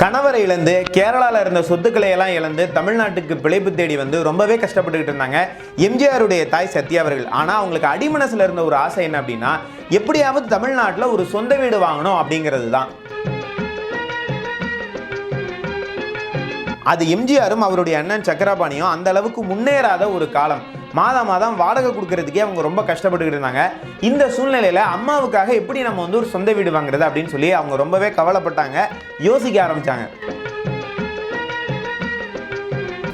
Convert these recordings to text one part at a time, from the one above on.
கணவரை இழந்து கேரளாவில் இருந்த சொத்துக்களை எல்லாம் இழந்து தமிழ்நாட்டுக்கு பிழைப்பு தேடி வந்து ரொம்பவே கஷ்டப்பட்டுக்கிட்டு இருந்தாங்க. எம்ஜிஆருடைய தாய் சத்யா அவர்கள். ஆனால் அவங்களுக்கு அடிமனசில் இருந்த ஒரு ஆசை என்ன அப்படின்னா எப்படியாவது தமிழ்நாட்டில் ஒரு சொந்த வீடு வாங்கணும் அப்படிங்கிறது தான். அது எம்ஜிஆரும் அவருடைய அண்ணன் சக்கரபாணியும் அந்த அளவுக்கு முன்னேறாத ஒரு காலம். மாதம் மாதம் வாடகை கொடுக்கறதுக்கே அவங்க ரொம்ப கஷ்டப்பட்டுக்கிட்டு இருந்தாங்க. இந்த சூழ்நிலையில அம்மாவுக்காக எப்படி நம்ம வந்து ஒரு சொந்த வீடு வாங்குறது அப்படின்னு சொல்லி அவங்க ரொம்பவே கவலைப்பட்டாங்க. யோசிக்க ஆரம்பிச்சாங்க.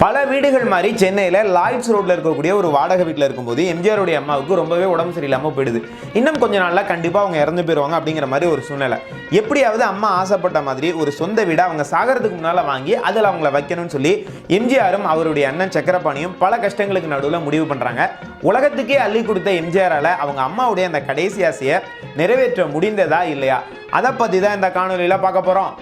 பல வீடுகள் மாதிரி சென்னையில் லாய்ட்ஸ் ரோட்டில் இருக்கக்கூடிய ஒரு வாடகை வீட்டில் இருக்கும்போது எம்ஜிஆருடைய அம்மாவுக்கு ரொம்பவே உடம்பு சரியில்லாமல் போயிடுது. இன்னும் கொஞ்ச நாளில் கண்டிப்பாக அவங்க இறந்து போயிடுவாங்க அப்படிங்கிற மாதிரி ஒரு சூழ்நிலை. எப்படியாவது அம்மா ஆசைப்பட்ட மாதிரி ஒரு சொந்த வீடை அவங்க சாகிறதுக்கு முன்னால் வாங்கி அதில் அவங்கள வைக்கணும்னு சொல்லி எம்ஜிஆரும் அவருடைய அண்ணன் சக்கரபாணியும் பல கஷ்டங்களுக்கு நடுவில் முடிவு பண்ணுறாங்க உலகத்துக்கே அள்ளி கொடுத்த எம்ஜிஆரால் அவங்க அம்மாவுடைய அந்த கடைசி ஆசையை நிறைவேற்ற முடிந்ததா இல்லையா? அதை பற்றி தான் இந்த காணொலியில் பார்க்க போகிறோம்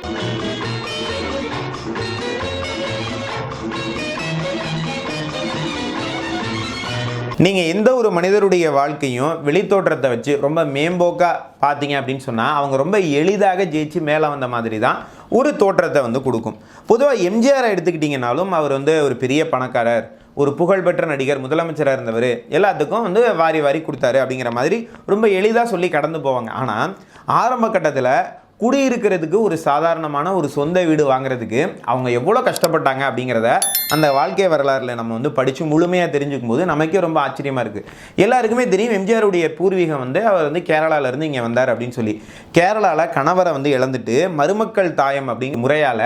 நீங்கள் எந்த ஒரு மனிதருடைய வாழ்க்கையும் வெளித்தோற்றத்தை வச்சு ரொம்ப மேம்போக்காக பார்த்தீங்க அப்படின்னு சொன்னால் அவங்க ரொம்ப எளிதாக ஜெயிச்சு மேலே வந்த மாதிரி தான் ஒரு தோற்றத்தை வந்து கொடுக்கும். பொதுவாக எம்ஜிஆரை எடுத்துக்கிட்டிங்கனாலும் அவர் வந்து ஒரு பெரிய பணக்காரர் ஒரு புகழ்பெற்ற நடிகர் முதலமைச்சராக இருந்தவர். எல்லாத்துக்கும் வந்து வாரி வாரி கொடுத்தாரு அப்படிங்கிற மாதிரி ரொம்ப எளிதாக சொல்லி கடந்து போவாங்க. ஆனால் ஆரம்ப கட்டத்தில் குடியிருக்கிறதுக்கு ஒரு சாதாரணமான ஒரு சொந்த வீடு வாங்குறதுக்கு அவங்க எவ்வளோ கஷ்டப்பட்டாங்க அப்படிங்கிறத அந்த வாழ்க்கை வரலாறில் நம்ம வந்து படித்து முழுமையாக தெரிஞ்சுக்கும் போது நமக்கே ரொம்ப ஆச்சரியமாக இருக்குது எல்லாருக்குமே தெரியும் எம்ஜிஆருடைய பூர்வீகம் வந்து அவர் வந்து கேரளாவிலேருந்து இங்கே வந்தார் அப்படின்னு சொல்லி. கேரளாவில் கணவரை வந்து இழந்துட்டு மருமக்கள் தாயம் அப்படிங்கிற முறையால்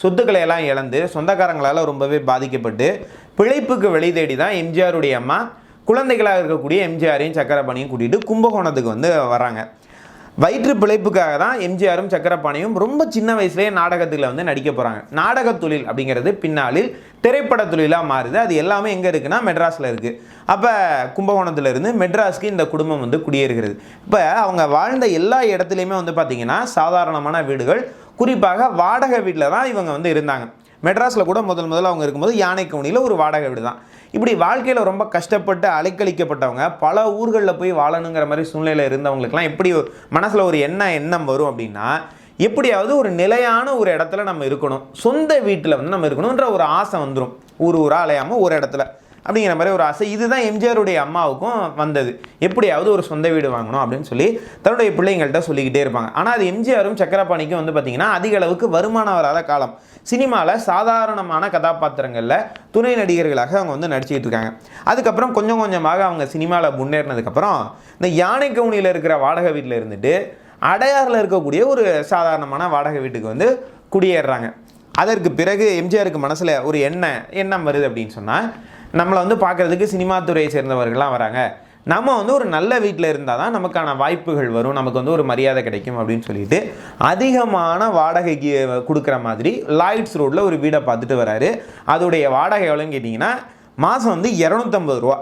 சொத்துக்களை எல்லாம் இழந்து சொந்தக்காரங்களால் ரொம்பவே பாதிக்கப்பட்டு பிழைப்புக்கு வழி தேடி தான் எம்ஜிஆருடைய அம்மா குழந்தைகளாக இருக்கக்கூடிய எம்ஜிஆரையும் சக்கரபாணியும் கூட்டிகிட்டு கும்பகோணத்துக்கு வந்து வராங்க. வயிற்று பிழைப்புக்காக தான் எம்ஜிஆரும் சக்கரபாணியும் ரொம்ப சின்ன வயசுலேயே நாடகத்தில் வந்து நடிக்க போகிறாங்க நாடகத் தொழில் அப்படிங்கிறது பின்னாளில் திரைப்பட தொழிலாக மாறுது. அது எல்லாமே எங்கே இருக்குன்னா மெட்ராஸில் இருக்குது அப்போ கும்பகோணத்துல இருந்து மெட்ராஸ்க்கு இந்த குடும்பம் வந்து குடியேறுகிறது. இப்போ அவங்க வாழ்ந்த எல்லா இடத்துலையுமே வந்து பார்த்திங்கன்னா சாதாரணமான வீடுகள். குறிப்பாக வாடகை வீட்டில் தான் இவங்க வந்து இருந்தாங்க. மெட்ராஸில் கூட முதல் முதல்ல அவங்க இருக்கும்போது யானை கவுனியில் ஒரு வாடகை வீடு தான் இப்படி வாழ்க்கையில் ரொம்ப கஷ்டப்பட்டு அலைக்கழிக்கப்பட்டவங்க பல ஊர்களில் போய் வாழணுங்கிற மாதிரி சூழ்நிலையில் இருந்தவங்களுக்குலாம் எப்படி மனசில் ஒரு என்ன எண்ணம் வரும் அப்படின்னா எப்படியாவது ஒரு நிலையான ஒரு இடத்துல நம்ம இருக்கணும். சொந்த வீட்டில் வந்து நம்ம இருக்கணுன்ற ஒரு ஆசை வந்துடும் ஊர் ஊராக அலையாமல் ஒரு இடத்துல. அப்படிங்கிற மாதிரி ஒரு ஆசை. இதுதான் எம்ஜிஆருடைய அம்மாவுக்கும் வந்தது. எப்படியாவது ஒரு சொந்த வீடு வாங்கணும் அப்படின்னு சொல்லி தன்னுடைய பிள்ளைங்கள்ட்ட சொல்லிக்கிட்டே இருப்பாங்க. ஆனால் அது எம்ஜிஆரும் சக்கரபாணிக்கும் வந்து பார்த்திங்கன்னா அதிக அளவுக்கு வருமானம் வராத காலம். சினிமாவில் சாதாரணமான கதாபாத்திரங்களில் துணை நடிகர்களாக அவங்க வந்து நடிச்சுக்கிட்டு இருக்காங்க. அதுக்கப்புறம் கொஞ்சம் கொஞ்சமாக அவங்க சினிமாவில் முன்னேறினதுக்கப்புறம் இந்த யானை கவுனியில் இருக்கிற வாடகை வீட்டில் இருந்துட்டு அடையாறில் இருக்கக்கூடிய ஒரு சாதாரணமான வாடகை வீட்டுக்கு வந்து குடியேறுறாங்க. அதற்கு பிறகு எம்ஜிஆருக்கு மனசில் ஒரு எண்ணம் எண்ணம் வருது அப்படின்னு சொன்னால் நம்மளை வந்து பார்க்குறதுக்கு சினிமா துறையை சேர்ந்தவர்கள்லாம் வராங்க. நம்ம வந்து ஒரு நல்ல வீட்டில் இருந்தால் தான் நமக்கான வாய்ப்புகள் வரும். நமக்கு வந்து ஒரு மரியாதை கிடைக்கும் அப்படின்னு சொல்லிட்டு அதிகமான வாடகைக்கு கொடுக்குற மாதிரி லாய்ட்ஸ் ரோட்டில் ஒரு வீடை பார்த்துட்டு வராரு. அதோடைய வாடகை எவ்வளோன்னு கேட்டிங்கன்னா மாதம் வந்து இரநூத்தம்பது ரூபா.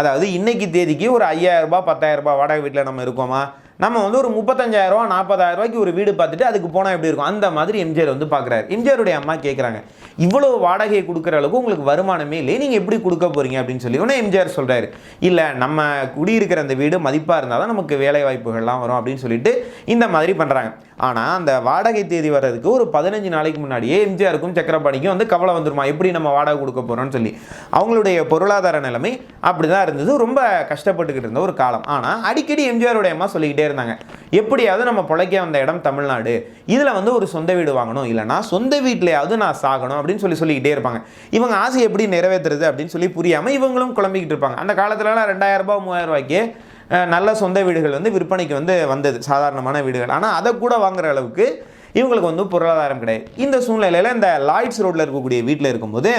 அதாவது இன்றைக்கி தேதிக்கு ஒரு ஐயாயிரரூபா பத்தாயிரரூபா வாடகை வீட்டில் நம்ம இருக்கோமா? நம்ம வந்து ஒரு முப்பத்தஞ்சாயிரரூவா நாற்பதாயிரரூபாய்க்கு ஒரு வீடு பார்த்துட்டு அதுக்கு போனால் எப்படி இருக்கும்? அந்த மாதிரி எம்ஜிஆர் வந்து பார்க்குறாரு. எம்ஜிஆருடைய அம்மா கேட்குறாங்க இவ்வளோ வாடகையை கொடுக்குற அளவுக்கு உங்களுக்கு வருமானமே இல்லை நீங்கள் எப்படி கொடுக்க போகிறீங்க அப்படின்னு சொல்லி உடனே எம்ஜிஆர் சொல்கிறாரு இல்லை நம்ம குடியிருக்கிற அந்த வீடு மதிப்பாக இருந்தால் தான் நமக்கு வேலை வாய்ப்புகள்லாம் வரும் அப்படின்னு சொல்லிட்டு இந்த மாதிரி பண்ணுறாங்க ஆனால் அந்த வாடகை தேதி வர்றதுக்கு ஒரு பதினஞ்சு நாளைக்கு முன்னாடியே எம்ஜிஆருக்கும் சக்கரபாணிக்கும் வந்து கவலை வந்துருமா? எப்படி நம்ம வாடகை கொடுக்க போகிறோம்னு சொல்லி. அவங்களுடைய பொருளாதார நிலைமை அப்படி தான் இருந்தது. ரொம்ப கஷ்டப்பட்டுக்கிட்டு இருந்த ஒரு காலம். ஆனால் அடிக்கடி எம்ஜிஆருடைய அம்மா சொல்லிக்கிட்டே இருந்தாங்க. எப்படியாவது நம்ம பிழைக்க வந்த இடம் தமிழ்நாடு. இதில் வந்து ஒரு சொந்த வீடு வாங்கணும். இல்லைனா சொந்த வீட்டிலையாவது நான் சாகணும் அப்படின்னு சொல்லி சொல்லிக்கிட்டே இருப்பாங்க. இவங்க ஆசை எப்படி நிறைவேற்றுறது அப்படின்னு சொல்லி புரியாமல் இவங்களும் குழம்பிக்கிட்டு இருப்பாங்க. அந்த காலத்துலலாம் ரெண்டாயிரம் ரூபாய் மூவாயிரம் ரூபாய்க்கு நல்ல சொந்த வீடுகள் வந்து விற்பனைக்கு வந்து வந்தது சாதாரணமான வீடுகள். ஆனால் அதை கூட வாங்குற அளவுக்கு இவங்களுக்கு வந்து பொருளாதாரம் கிடையாது. இந்த சூழ்நிலையில் இந்த லாய்ட்ஸ் ரோட்டில் இருக்கக்கூடிய வீட்டில் இருக்கும்போது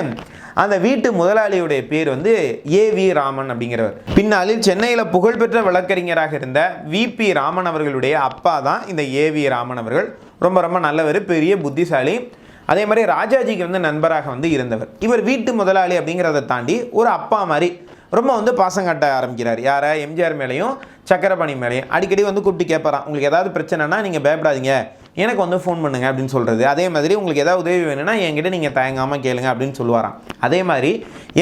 அந்த வீட்டு முதலாளியுடைய பேர் வந்து ஏ வி ராமன் அப்படிங்கிறவர். பின்னாளில் சென்னையில் புகழ்பெற்ற வழக்கறிஞராக இருந்த விபி ராமன் அவர்களுடைய அப்பா தான் இந்த ஏ வி ராமன் அவர்கள். ரொம்ப ரொம்ப நல்லவர் பெரிய புத்திசாலி. அதே மாதிரி ராஜாஜிக்கு வந்து நண்பராக வந்து இருந்தவர். இவர் வீட்டு முதலாளி அப்படிங்கிறத தாண்டி ஒரு அப்பா மாதிரி ரொம்ப வந்து பாசம் காட்ட ஆரம்பிக்கிறார். யாரை? எம்ஜிஆர் மேலேயும் சக்கரபாணி மேலேயும். அடிக்கடி வந்து கூப்பிட்டு கேட்பறான் உங்களுக்கு ஏதாவது பிரச்சனைனா நீங்கள் பயப்படாதீங்க. எனக்கு வந்து ஃபோன் பண்ணுங்க அப்படின்னு சொல்கிறது அதே மாதிரி உங்களுக்கு ஏதாவது உதவி வேணும்னா என்கிட்ட நீங்கள் தயங்காமல் கேளுங்க அப்படின்னு சொல்லுவாராம். அதே மாதிரி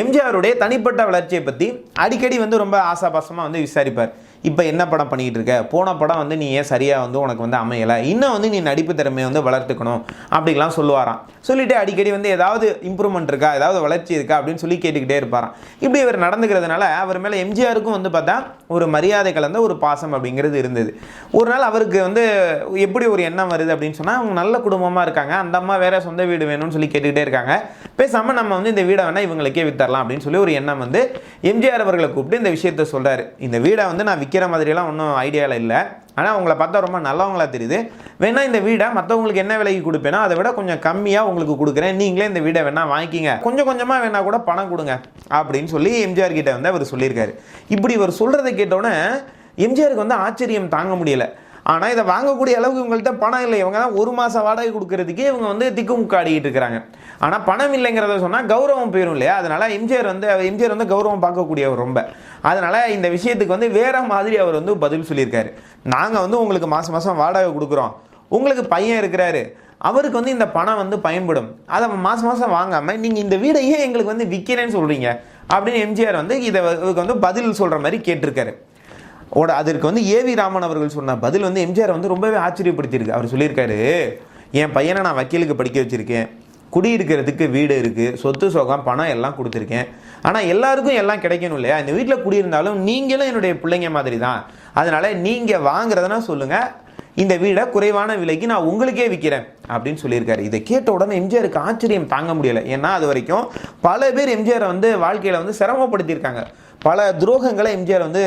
எம்ஜிஆருடைய தனிப்பட்ட வளர்ச்சியை பற்றி அடிக்கடி வந்து ரொம்ப ஆசாபாசமாக வந்து விசாரிப்பார். இப்போ என்ன படம் பண்ணிகிட்டு இருக்க போன படம் வந்து நீ ஏன் சரியாக வந்து உனக்கு வந்து அமையலை? இன்னும் வந்து நீ நடிப்பு திறமையை வந்து வளர்த்துக்கணும் அப்படிலாம் சொல்லுவாராம். சொல்லிவிட்டு அடிக்கடி வந்து ஏதாவது இம்ப்ரூவ்மெண்ட் இருக்கா? ஏதாவது வளர்ச்சி இருக்கா? அப்படின்னு சொல்லி கேட்டுக்கிட்டே இருப்பாராம். இப்படி இவர் நடந்துக்கிறதுனால அவர் மேலே எம்ஜிஆருக்கும் வந்து பார்த்தா ஒரு மரியாதை கலந்த ஒரு பாசம் அப்படிங்கிறது இருந்தது. ஒரு நாள் அவருக்கு வந்து எப்படி ஒரு எண்ணம் வருது அப்படின்னு சொன்னால் அவங்க நல்ல குடும்பமாக இருக்காங்க. அந்த அம்மா வேறு சொந்த வீடு வேணும்னு சொல்லி கேட்டுக்கிட்டே இருக்காங்க. பேசாமல் நம்ம வந்து இந்த வீடை வேணால் இவங்களுக்கே வித்தரலாம். அப்படின்னு சொல்லி ஒரு எண்ணம் வந்து எம்ஜிஆர் அவர்களை கூப்பிட்டு இந்த விஷயத்த சொல்கிறாரு இந்த வீடை வந்து நான் விற்கிற மாதிரியெல்லாம் ஒன்றும் ஐடியாவில் இல்லை. ஆனால் அவங்கள பார்த்தா ரொம்ப நல்லவங்களா தெரியுது. வேணால் இந்த வீடை மற்றவங்களுக்கு என்ன விலைக்கு கொடுப்பேனோ அதை விட கொஞ்சம் கம்மியாக உங்களுக்கு கொடுக்குறேன். நீங்களே இந்த வீடை வேணால் வாங்கிக்கிங்க. கொஞ்சம் கொஞ்சமாக வேணால் கூட பணம் கொடுங்க அப்படின்னு சொல்லி எம்ஜிஆர் கிட்டே வந்து அவர் சொல்லியிருக்காரு. இப்படி இவர் சொல்கிறத கேட்டோன்னே எம்ஜிஆருக்கு வந்து ஆச்சரியம் தாங்க முடியலை. ஆனால் இதை வாங்கக்கூடிய அளவுக்கு இவங்கள்ட்ட பணம் இல்லை. இவங்க தான் ஒரு மாதம் வாடகை கொடுக்கறதுக்கே இவங்க வந்து திக்குமுக்காடிக்கிட்டு இருக்கிறாங்க ஆனால் பணம் இல்லைங்கிறத சொன்னால் கௌரவம் போயிடும் இல்லையா? அதனால் எம்ஜிஆர் வந்து எம்ஜிஆர் வந்து கௌரவம் பார்க்கக்கூடியவர் ரொம்ப. அதனால் இந்த விஷயத்துக்கு வந்து வேற மாதிரி அவர் வந்து பதில் சொல்லியிருக்காரு. நாங்கள் வந்து உங்களுக்கு மாதம் மாதம் வாடகை கொடுக்குறோம். உங்களுக்கு பையன் இருக்கிறாரு. அவருக்கு வந்து இந்த பணம் வந்து பயன்படும். அதை மாதம் மாதம் வாங்காமல் நீங்கள் இந்த வீடையே எங்களுக்கு வந்து விற்கிறேன்னு சொல்கிறீங்க அப்படின்னு எம்ஜிஆர் வந்து இதை வந்து பதில் சொல்கிற மாதிரி கேட்டிருக்காரு. ஓட அதற்கு வந்து ஏவி ராமன் அவர்கள் சொன்ன பதில் வந்து எம்ஜிஆர் வந்து ரொம்பவே ஆச்சரியப்படுத்தியிருக்கு. அவர் சொல்லியிருக்காரு என் பையனை நான் வக்கீலுக்கு படிக்க வச்சுருக்கேன். குடியிருக்கிறதுக்கு வீடு இருக்குது சொத்து சோகம் பணம் எல்லாம் கொடுத்துருக்கேன். ஆனால் எல்லாருக்கும் எல்லாம் கிடைக்கணும் இல்லையா? இந்த வீட்டில் குடியிருந்தாலும் நீங்களும் என்னுடைய பிள்ளைங்க மாதிரி தான் அதனால் நீங்கள் வாங்குறதுனா சொல்லுங்கள் இந்த வீடை குறைவான விலைக்கு நான் உங்களுக்கே விற்கிறேன் அப்படின்னு சொல்லியிருக்காரு. இதை கேட்ட உடனே எம்ஜிஆருக்கு ஆச்சரியம் தாங்க முடியலை. ஏன்னா அது வரைக்கும் பல பேர் எம்ஜிஆரை வந்து வாழ்க்கையில் வந்து சிரமப்படுத்தியிருக்காங்க. பல துரோகங்களை எம்ஜிஆர் வந்து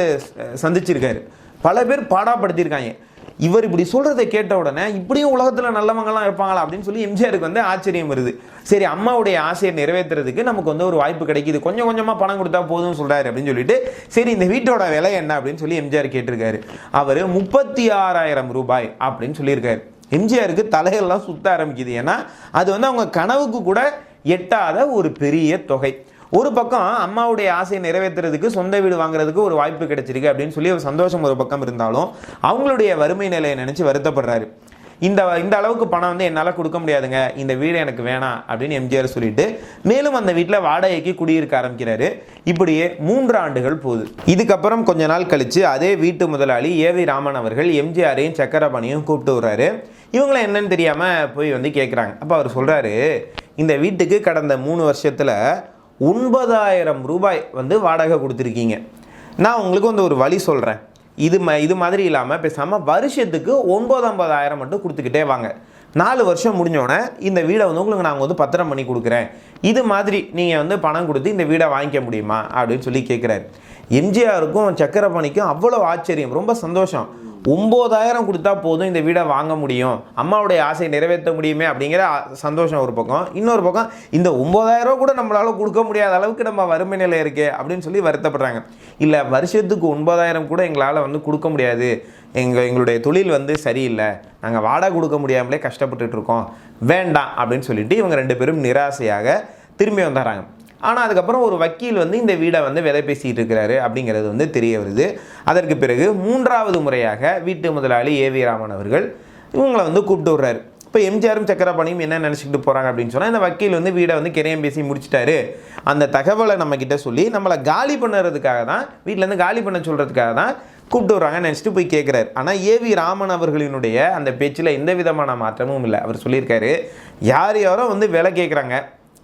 சந்திச்சிருக்காரு. பல பேர் பாடாப்படுத்தியிருக்காங்க. இவர் இப்படி சொல்றதை கேட்ட உடனே இப்படியும் உலகத்துல நல்லவங்கலாம் இருப்பாங்களா அப்படின்னு சொல்லி எம்ஜிஆருக்கு வந்து ஆச்சரியம் வருது. சரி அம்மாவுடைய ஆசையை நிறைவேற்றுறதுக்கு நமக்கு வந்து ஒரு வாய்ப்பு கிடைக்குது. கொஞ்சம் கொஞ்சமா பணம் கொடுத்தா போதும்னு சொல்றாரு அப்படின்னு சொல்லிட்டு சரி இந்த வீட்டோட விலை என்ன அப்படின்னு சொல்லி எம்ஜிஆர் கேட்டிருக்காரு. அவர் முப்பத்தி ஆறாயிரம் ரூபாய் அப்படின்னு சொல்லியிருக்காரு. எம்ஜிஆருக்கு தலையெல்லாம் சுத்த ஆரம்பிக்குது. ஏன்னா அது வந்து அவங்க கனவுக்கு கூட எட்டாத ஒரு பெரிய தொகை. ஒரு பக்கம் அம்மாவுடைய ஆசையை நிறைவேற்றுறதுக்கு சொந்த வீடு வாங்குறதுக்கு ஒரு வாய்ப்பு கிடைச்சிருக்கு அப்படின்னு சொல்லி ஒரு சந்தோஷம் ஒரு பக்கம் இருந்தாலும் அவங்களுடைய வறுமை நிலையை நினைச்சு வருத்தப்படுறாரு. இந்த இந்த அளவுக்கு பணம் வந்து என்னால் கொடுக்க முடியாதுங்க. இந்த வீடு எனக்கு வேணாம் அப்படின்னு எம்ஜிஆர் சொல்லிட்டு மேலும் அந்த வீட்டில் வாடகைக்கு குடியிருக்க ஆரம்பிக்கிறாரு. இப்படியே மூன்று ஆண்டுகள் போகுது. இதுக்கப்புறம் கொஞ்ச நாள் கழித்து அதே வீட்டு முதலாளி ஏவி ராமன் அவர்கள் எம்ஜிஆரையும் சக்கரபாணியும் கூப்பிட்டு வர்றாரு. இவங்களை என்னன்னு தெரியாமல் போய் வந்து கேட்குறாங்க அப்போ அவர் சொல்கிறாரு இந்த வீட்டுக்கு கடந்த மூணு வருஷத்தில் ஒன்பதாயிரம் ரூபாய் வந்து வாடகை கொடுத்துருக்கீங்க. நான் உங்களுக்கு வந்து ஒரு வழி சொல்கிறேன் இது ம இது மாதிரி இல்லாமல் பேசாமல் வருஷத்துக்கு ஒன்பது ஐம்பதாயிரம் மட்டும் கொடுத்துக்கிட்டே வாங்க. நாலு வருஷம் முடிஞ்சோடனே இந்த வீடை வந்து உங்களுக்கு நாங்கள் வந்து பத்திரம் பண்ணி கொடுக்குறேன். இது மாதிரி நீங்கள் வந்து பணம் கொடுத்து இந்த வீடை வாங்கிக்க முடியுமா? அப்படின்னு சொல்லி கேட்குறாரு எம்ஜிஆருக்கும் சக்கரபாணிக்கும் அவ்வளோ ஆச்சரியம் ரொம்ப சந்தோஷம். ஒம்பதாயிரம் கொடுத்தா போதும் இந்த வீடை வாங்க முடியும். அம்மாவுடைய ஆசையை நிறைவேற்ற முடியுமே அப்படிங்கிற சந்தோஷம் ஒரு பக்கம். இன்னொரு பக்கம் இந்த ஒம்பதாயிரம் கூட நம்மளால் கொடுக்க முடியாத அளவுக்கு நம்ம வறுமை நிலை இருக்கே அப்படின்னு சொல்லி வருத்தப்படுறாங்க. இல்லை வருஷத்துக்கு ஒன்பதாயிரம் கூட எங்களால் வந்து கொடுக்க முடியாது. எங்கள் எங்களுடைய தொழில் வந்து சரியில்லை. நாங்கள் வாடகை கொடுக்க முடியாமலே கஷ்டப்பட்டுட்டு இருக்கோம். வேண்டாம் அப்படின்னு சொல்லிட்டு இவங்க ரெண்டு பேரும் நிராசையாக திரும்பி வந்துடுறாங்க. ஆனால் அதுக்கப்புறம் ஒரு வக்கீல் வந்து இந்த வீடை வந்து விலை பேசிகிட்டு இருக்கிறாரு அப்படிங்கிறது வந்து தெரிய வருது. அதற்கு பிறகு மூன்றாவது முறையாக வீட்டு முதலாளி ஏவி ராமன் அவர்கள் இவங்களை வந்து கூப்பிட்டு விடுறாரு இப்போ எம்ஜிஆரும் சக்கரபாணியும் என்ன நினச்சிக்கிட்டு போகிறாங்க அப்படின்னு சொன்னால் இந்த வக்கீல் வந்து வீடை வந்து கிரையம் பேசி முடிச்சிட்டாரு. அந்த தகவலை நம்மக்கிட்ட சொல்லி நம்மளை காலி பண்ணுறதுக்காக தான் வீட்டிலேருந்து காலி பண்ண சொல்கிறதுக்காக தான் கூப்பிட்டு வர்றாங்க நினச்சிட்டு போய் கேட்குறாரு ஆனால் ஏவி ராமன் அவர்களினுடைய அந்த பேச்சில் எந்த விதமான மாற்றமும் இல்லை. அவர் சொல்லியிருக்காரு யார் யாரோ வந்து விலை கேட்குறாங்க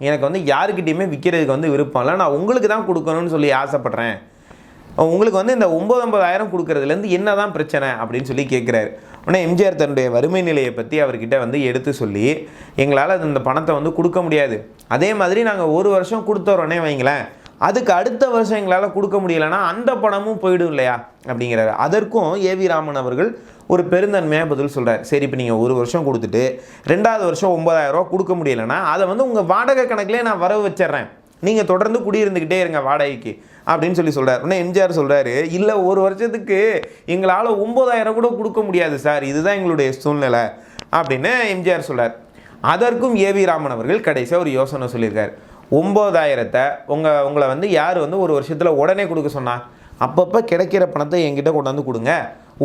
எனக்கு வந்து யாருக்கிட்டேயுமே விற்கிறதுக்கு வந்து விருப்பம் இல்லை. நான் உங்களுக்கு தான் கொடுக்கணும்னு சொல்லி ஆசைப்பட்றேன். உங்களுக்கு வந்து இந்த ஒம்பது ஒன்பதாயிரம் கொடுக்குறதுலேருந்து என்ன தான் பிரச்சனை அப்படின்னு சொல்லி கேட்குறாரு. உடனே எம்ஜிஆர் தன்னுடைய வறுமை நிலையை பற்றி அவர்கிட்ட வந்து எடுத்து சொல்லி எங்களால் இந்த பணத்தை வந்து கொடுக்க முடியாது. அதே மாதிரி நாங்கள் ஒரு வருஷம் கொடுத்தோறோன்னே வைங்களேன். அதுக்கு அடுத்த வருஷம் எங்களால் கொடுக்க முடியலன்னா அந்த பணமும் போயிடும் இல்லையா? அப்படிங்கிறாரு. அதற்கும் ஏவி ராமன் அவர்கள் ஒரு பெருந்தன்மையாக பதில் சொல்கிறார் சரி இப்போ நீங்கள் ஒரு வருஷம் கொடுத்துட்டு ரெண்டாவது வருஷம் ஒம்பதாயிரரூவா கொடுக்க முடியலன்னா அதை வந்து உங்கள் வாடகை கணக்கிலே நான் வரவு வச்சிடுறேன். நீங்கள் தொடர்ந்து குடியிருந்துக்கிட்டே இருங்க வாடகைக்கு அப்படின்னு சொல்லி சொல்கிறார் உடனே எம்ஜிஆர் சொல்கிறாரு இல்லை ஒரு வருஷத்துக்கு எங்களால் ஒம்பதாயிரம் கூட கொடுக்க முடியாது சார். இதுதான் எங்களுடைய சூழ்நிலை. அப்படின்னு எம்ஜிஆர் சொல்கிறார் அதற்கும் ஏவி ராமன் அவர்கள் கடைசியாக ஒரு யோசனை சொல்லியிருக்கார். ஒம்பதாயிரத்தை உங்கள் உங்களை வந்து யார் வந்து ஒரு வருஷத்தில் உடனே கொடுக்க சொன்னா அப்பப்போ கிடைக்கிற பணத்தை என்கிட்ட கொண்டாந்து கொடுங்க.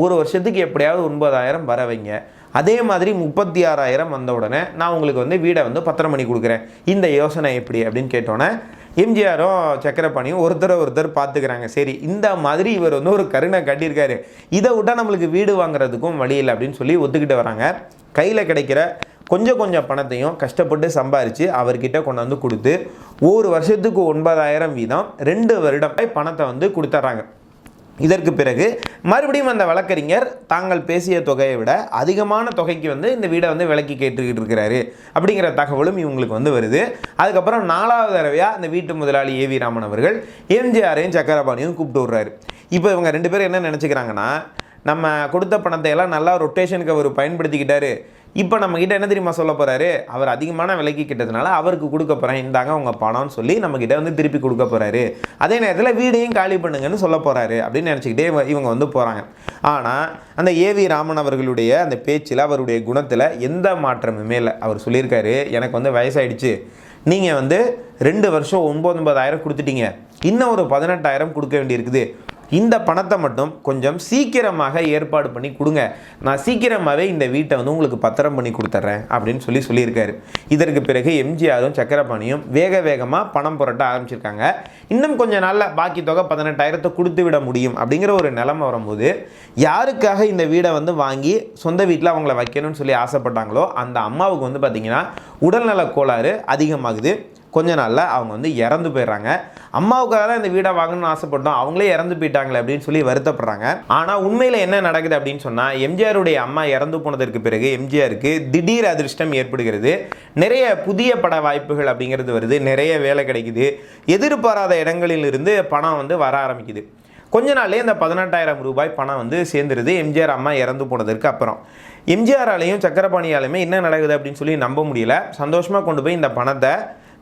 ஒரு வருஷத்துக்கு எப்படியாவது ஒன்பதாயிரம் வர வைங்க. அதே மாதிரி முப்பத்தி ஆறாயிரம் வந்த உடனே நான் உங்களுக்கு வந்து வீடை வந்து பத்திரம் பண்ணி கொடுக்குறேன். இந்த யோசனை எப்படி அப்படின்னு கேட்டோன்னே எம்ஜிஆரும் சக்கரப்பாணியும் ஒருத்தரை ஒருத்தர் பார்த்துக்கிறாங்க. சரி இந்த மாதிரி இவர் வந்து ஒரு கருணை கட்டியிருக்காரு. இதை விட்டால் நம்மளுக்கு வீடு வாங்குறதுக்கும் வழி இல்லை அப்படின்னு சொல்லி ஒத்துக்கிட்டு வராங்க. கையில் கிடைக்கிற கொஞ்சம் கொஞ்சம் பணத்தையும் கஷ்டப்பட்டு சம்பாரித்து அவர்கிட்ட கொண்டு வந்து கொடுத்து ஒரு வருஷத்துக்கு ஒன்பதாயிரம் வீதம் ரெண்டு வருடம் பணத்தை வந்து கொடுத்துட்றாங்க. இதற்கு பிறகு மறுபடியும் அந்த வழக்கறிஞர் தாங்கள் பேசிய தொகையை விட அதிகமான தொகைக்கு வந்து இந்த வீடை வந்து விலக்கி கேட்டுக்கிட்டு இருக்கிறாரு. அப்படிங்கிற தகவலும் இவங்களுக்கு வந்து வருது. அதுக்கப்புறம் நாலாவது தடவையாக அந்த வீட்டு முதலாளி ஏ வி ராமன் அவர்கள் எம்ஜிஆரையும் சக்கரபாணியும் கூப்பிட்டு விடுறாரு இப்போ இவங்க ரெண்டு பேரும் என்ன நினச்சிக்கிறாங்கன்னா நம்ம கொடுத்த பணத்தை எல்லாம் நல்லா ரொட்டேஷனுக்கு அவர் பயன்படுத்திக்கிட்டாரு. இப்போ நம்மக்கிட்ட என்ன தெரியுமா சொல்ல போகிறாரு அவர் அதிகமான விலைக்கு கிட்டதுனால அவருக்கு கொடுக்க போகிறேன் இந்தாங்க உங்கள் பணம்னு சொல்லி நம்மக்கிட்ட வந்து திருப்பி கொடுக்க போகிறாரு அதே நேரத்தில் வீடையும் காலி பண்ணுங்கன்னு சொல்ல போகிறாரு அப்படின்னு நினச்சிக்கிட்டே இவங்க வந்து போகிறாங்க ஆனால் அந்த ஏவி ராமன் அவர்களுடைய அந்த பேச்சில் அவருடைய குணத்தில் எந்த மாற்றமுமே இல்லை. அவர் சொல்லியிருக்காரு எனக்கு வந்து வயசாயிடுச்சு. நீங்கள் வந்து ரெண்டு வருஷம் ஒம்பது ஒன்பதாயிரம் கொடுத்துட்டீங்க. இன்னும் ஒரு பதினெட்டாயிரம் கொடுக்க வேண்டியிருக்குது. இந்த பணத்தை மட்டும் கொஞ்சம் சீக்கிரமாக ஏற்பாடு பண்ணி கொடுங்க. நான் சீக்கிரமாகவே இந்த வீட்டை வந்து உங்களுக்கு பத்திரம் பண்ணி கொடுத்துட்றேன் அப்படின்னு சொல்லி சொல்லியிருக்காரு. இதற்கு பிறகு எம்ஜிஆரும் சக்கரபாணியும் வேக வேகமாக பணம் புரட்ட ஆரம்பிச்சிருக்காங்க. இன்னும் கொஞ்சம் நாளில் பாக்கி தொகை பதினெட்டாயிரத்தை கொடுத்து விட முடியும் அப்படிங்கிற ஒரு நிலைமை வரும்போது யாருக்காக இந்த வீடை வந்து வாங்கி சொந்த வீட்டில் அவங்கள வைக்கணும்னு சொல்லி ஆசைப்பட்டாங்களோ அந்த அம்மாவுக்கு வந்து பார்த்திங்கன்னா உடல்நல கோளாறு அதிகமாகுது. கொஞ்ச நாளில் அவங்க வந்து இறந்து போயிடுறாங்க. அம்மாவுக்காக தான் இந்த வீடை வாங்கணும்னு ஆசைப்பட்டோம். அவங்களே இறந்து போயிட்டாங்களே அப்படின்னு சொல்லி வருத்தப்படுறாங்க. ஆனால் உண்மையில் என்ன நடக்குது அப்படின்னு சொன்னால் எம்ஜிஆருடைய அம்மா இறந்து போனதற்கு பிறகு எம்ஜிஆருக்கு திடீர் அதிர்ஷ்டம் ஏற்படுகிறது. நிறைய புதிய பட வாய்ப்புகள் அப்படிங்கிறது வருது. நிறைய வேலை கிடைக்குது. எதிர்பாராத இடங்களில் இருந்து பணம் வந்து வர ஆரம்பிக்குது. கொஞ்ச நாள்லேயே இந்த பதினெட்டாயிரம் ரூபாய் பணம் வந்து சேர்ந்துருது. எம்ஜிஆர் அம்மா இறந்து போனதற்கு அப்புறம். எம்ஜிஆராலையும் சக்கரபாணியாலையுமே என்ன நடக்குது அப்படின்னு சொல்லி நம்ப முடியல. சந்தோஷமாக கொண்டு போய் இந்த பணத்தை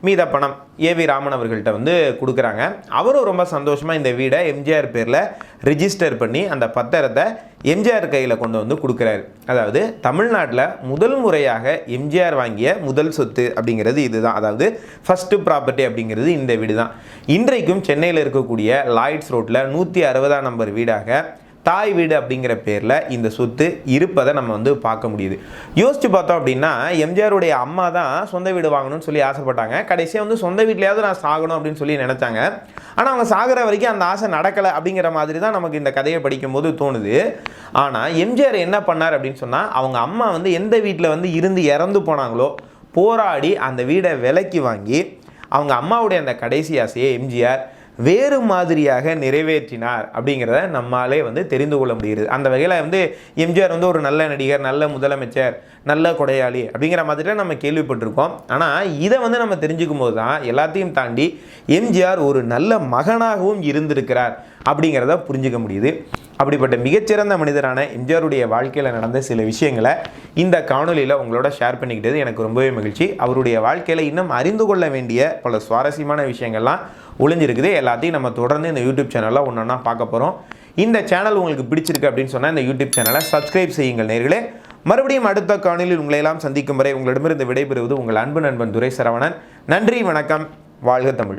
மீத பணம் ஏவி ராமன் அவர்கள்ட்ட வந்து கொடுக்குறாங்க. அவரும் ரொம்ப சந்தோஷமாக இந்த வீடை எம்ஜிஆர் பேரில் ரிஜிஸ்டர் பண்ணி அந்த பத்திரத்தை எம்ஜிஆர் கையில் கொண்டு வந்து கொடுக்குறாரு. அதாவது தமிழ்நாட்டில் முதல் முறையாக எம்ஜிஆர் வாங்கிய முதல் சொத்து அப்படிங்கிறது இதுதான். அதாவது ஃபஸ்ட்டு ப்ராப்பர்ட்டி அப்படிங்கிறது இந்த வீடு தான் இன்றைக்கும் சென்னையில் இருக்கக்கூடிய லாய்ட்ஸ் ரோட்டில் நூற்றி அறுபதாம் நம்பர் வீடாக தாய் வீடு அப்படிங்கிற பேரில் இந்த சொத்து இருப்பதை நம்ம வந்து பார்க்க முடியுது. யோசிச்சு பார்த்தோம் அப்படின்னா எம்ஜிஆருடைய அம்மா தான் சொந்த வீடு வாங்கணும்னு சொல்லி ஆசைப்பட்டாங்க. கடைசியாக வந்து சொந்த வீட்லையாவது நான் சாகணும் அப்படின்னு சொல்லி நினச்சாங்க. ஆனால் அவங்க சாகிற வரைக்கும் அந்த ஆசை நடக்கலை அப்படிங்கிற மாதிரி தான் நமக்கு இந்த கதையை படிக்கும்போது தோணுது. ஆனால் எம்ஜிஆர் என்ன பண்ணார் அப்படின்னு சொன்னால் அவங்க அம்மா வந்து எந்த வீட்டில் வந்து இருந்து இறந்து போனாங்களோ போராடி அந்த வீடை விலைக்கு வாங்கி அவங்க அம்மாவுடைய அந்த கடைசி ஆசையை எம்ஜிஆர் வேறு மாதிரியாக நிறைவேற்றினார் அப்படிங்கிறத நம்மாலே வந்து தெரிந்து கொள்ள முடியுது. அந்த வகையில் வந்து எம்ஜிஆர் வந்து ஒரு நல்ல நடிகர் நல்ல முதலமைச்சர் நல்ல கொடையாளி அப்படிங்கிற மாதிரிலாம் நம்ம கேள்விப்பட்டிருக்கோம். ஆனால் இதை வந்து நம்ம தெரிஞ்சுக்கும் போது தான் எல்லாத்தையும் தாண்டி எம்ஜிஆர் ஒரு நல்ல மகனாகவும் இருந்திருக்கிறார் அப்படிங்கிறத புரிஞ்சுக்க முடியுது. அப்படிப்பட்ட மிகச்சிறந்த மனிதரான எம்ஜிஆருடைய வாழ்க்கையில் நடந்த சில விஷயங்களை இந்த காணொலியில் உங்களோட ஷேர் பண்ணிக்கிட்டது எனக்கு ரொம்பவே மகிழ்ச்சி. அவருடைய வாழ்க்கையில் இன்னும் அறிந்து கொள்ள வேண்டிய பல சுவாரஸ்யமான விஷயங்கள்லாம் ஒளிஞ்சிருக்குது. எல்லாத்தையும் நம்ம தொடர்ந்து இந்த யூடியூப் சேனலில் ஒன்று ஒன்றா பார்க்க போகிறோம் இந்த சேனல் உங்களுக்கு பிடிச்சிருக்கு அப்படின்னு சொன்னால் இந்த யூடியூப் சேனலை சப்ஸ்கிரைப் செய்யுங்கள் நேர்களே. மறுபடியும் அடுத்த காணொலியில் உங்களை எல்லாம் சந்திக்கும் வரை உங்களிடமிருந்து விடைபெறுவது உங்கள் அன்பு நண்பன் துரை சரவணன் நன்றி வணக்கம். வாழ்க தமிழ்.